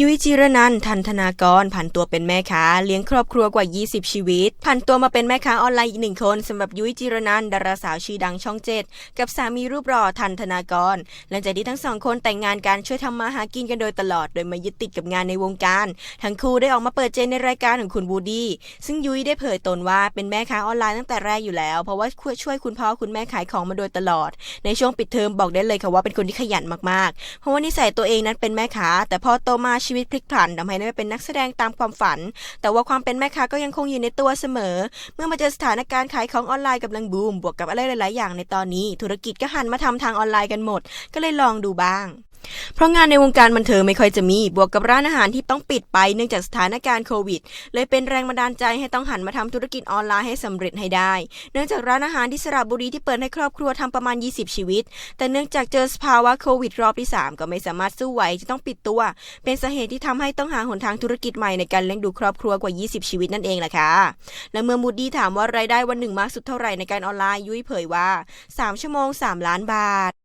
ยุ้ยจิรนันทันธนากรผันตัวเป็นแม่ค้าเลี้ยงครอบครัวกว่า 20 ชีวิตผันตัวมาเป็นแม่ค้าออนไลน์อีกหนึ่งคนสำหรับยุ้ยจิรนันดาราสาวชื่อดังช่องเจ็ดกับสามีรูปหล่อทันธนากร หลังจากที่ทั้งสองคนแต่งงานกันช่วยทำมาหากินกันโดยตลอด โดยมายึดติดกับงานในวงการ ทั้งคู่ได้ออกมาเปิดใจในรายการของคุณบูดี้ซึ่งยุ้ยได้เผยตนว่าเป็นแม่ค้าออนไลน์ตั้งแต่แรกอยู่แล้ว เพราะว่าช่วยคุณพ่อคุณแม่ขายของมาโดยตลอด ในช่วงปิดเทอมบอกได้เลยค่ะว่าเป็นคนที่ขยันมากๆ เพราะว่านิสัยตัวเองนั้นเป็นแม่ค้าแต่พอโตมาชีวิตพลิกผันทำให้ได้เป็นนักแสดงตามความฝัน แต่ว่าความเป็นแม่ค้าก็ยังคงอยู่ในตัวเสมอ เมื่อมาเจอสถานการณ์ขายของออนไลน์กำลังบูม บวกกับอะไรหลาย ๆ อย่างในตอนนี้ ธุรกิจก็หันมาทำทางออนไลน์กันหมด ก็เลยลองดูบ้าง เพราะงานในวงการบันเทิงไม่ค่อยจะมี บวกกับร้านอาหารที่ต้องปิดไปเนื่องจากสถานการณ์โควิด เลยเป็นแรงบันดาลใจให้ต้องหันมาทำธุรกิจออนไลน์ให้สำเร็จให้ได้ เนื่องจากร้านอาหารที่สระบุรีที่เปิดให้ครอบครัวทำประมาณ 20 ชีวิต แต่เนื่องจากเจอสภาวะโควิดรอบที่ 3 ก็ไม่สามารถสู้ไหวจะต้องปิดตัว เป็นสาเหตุที่ทำให้ต้องหาหนทางธุรกิจใหม่ในการเลี้ยงดูครอบครัวกว่า 20 ชีวิตนั่นเองแหละค่ะ และเมื่อมูดดี้ถามว่ารายได้วันหนึ่งมากสุดเท่าไหร่ในการออนไลน์ยุ้ยเผยว่า 3 ชั่วโมง 3 ล้านบาท